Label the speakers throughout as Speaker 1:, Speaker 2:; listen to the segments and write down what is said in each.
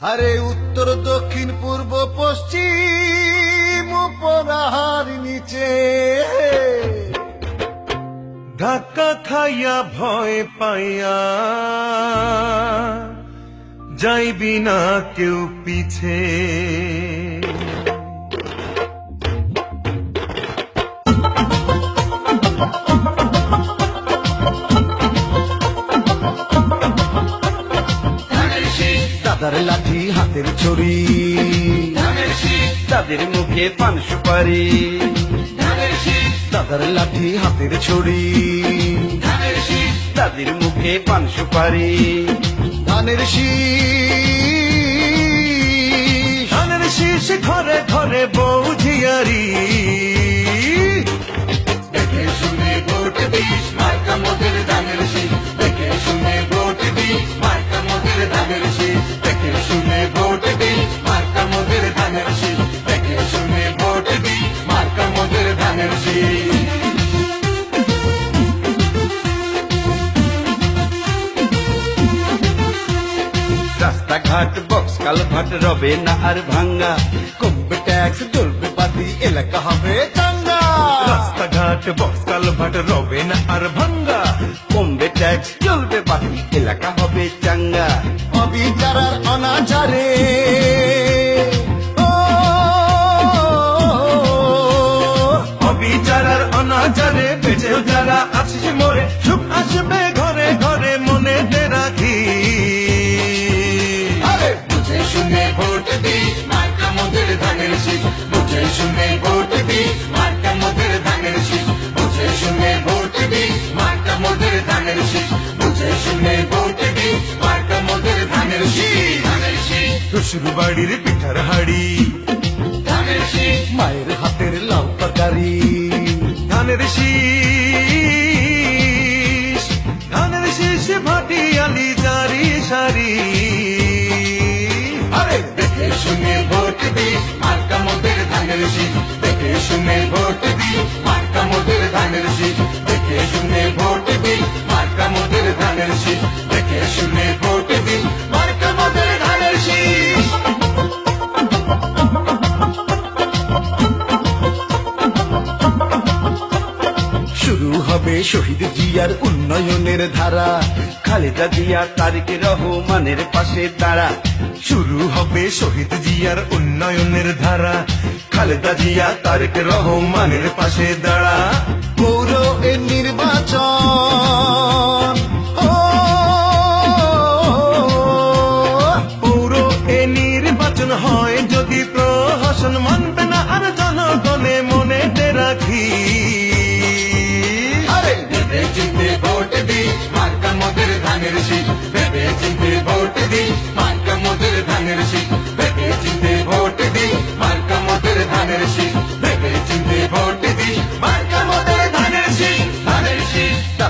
Speaker 1: আরে উত্তর, দক্ষিণ, পূর্ব, পশ্চিম উপরাহার নিচে।
Speaker 2: ধাক্কা খাইয়া ভয় পাইয়া যাইবি না কেউ পিছে।
Speaker 1: দাদার লাঠি হাতের ছড়ি
Speaker 3: তাদের মুখে পান সুপারি।
Speaker 1: দাদার লাঠি হাতের ছড়ি
Speaker 3: তাদের মুখে পান সুপারি।
Speaker 1: ধানের শীষ।
Speaker 2: ধানের শীষ ঘরে ঘরে বৌঝিয়ারি
Speaker 1: দেখে মোদের ধানের শীষ
Speaker 3: রাস্তাঘাট বক্স কালভাট রবে না আর ভাঙ্গা
Speaker 1: কমবে ট্যাক্স চলবে বাদি এলাকা হবে চাঙ্গা
Speaker 2: রাস্তাঘাট বক্স কালভাট রবে না আর ভাঙ্গা
Speaker 3: কমবে ট্যাক্স চলবে বাকি এলাকা হবে চাঙ্গা
Speaker 1: অবিচারার অনাচারে
Speaker 2: অনাচারে বেঁচেও যারা আছিস মরে সুখ আসবে ঘরে ঘরে মনে রাখি।
Speaker 1: বুঝে শুনে ভোট দিস মার্কা মোদের ধানের শীষ। বুঝে শুনে ভোট দিস মার্কা মোদের ধানের শীষ। বুঝে শুনে ভোট দিস মার্কা মোদের ধানের শীষ। বুঝে শুনে ভোট দিস মার্কা মোদের ধানের শীষ। ধানের শীষ।
Speaker 2: শ্বশুর বাড়ির পিঠার হাড়ি।
Speaker 1: ধানের শীষ। মায়ের হাতের লাউ তরকারি।
Speaker 2: ধানের শীষ ধানের শীষ ভাটি আলি জারি সারি।
Speaker 1: আরে, দেখে শুনে ভোট দিস মার্কা মোদের ধানের শীষ। দেখে শুনে ভোট দিস মার্কা মোদের ধানের শীষ। দেখে শুনে ভোট দিস মার্কা মোদের ধানের শীষ। হবে শহীদ জিয়ার উন্নয়নের ধারা।
Speaker 3: খালেদা জিয়া তারিক রহমানের পাশে দাঁড়া।
Speaker 2: শুরু হবে শহীদ জিয়ার উন্নয়নের ধারা। খালেদা জিয়া তারেক রহমানের পাশে দাঁড়া।
Speaker 1: পৌর এ নির্বাচন
Speaker 2: পৌর এ নির্বাচন হয় যদি প্রশাসন মানবে না আর জনগণে মনে রাখি।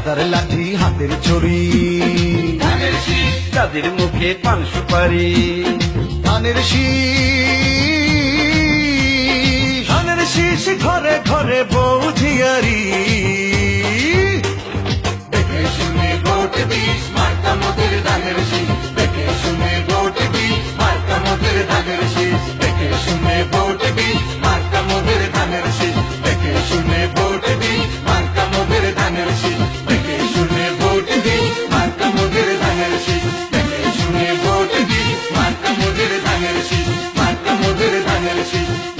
Speaker 1: দাদার লাঠি হাতের ছড়ি
Speaker 3: তাদের মুখে পান সুপারি।
Speaker 1: ধানের শীষ।
Speaker 2: ধানের শীষ ঘরে ঘরে বউ ঝিয়ারি। দেখে শুনে ভোট দিস। Thank you.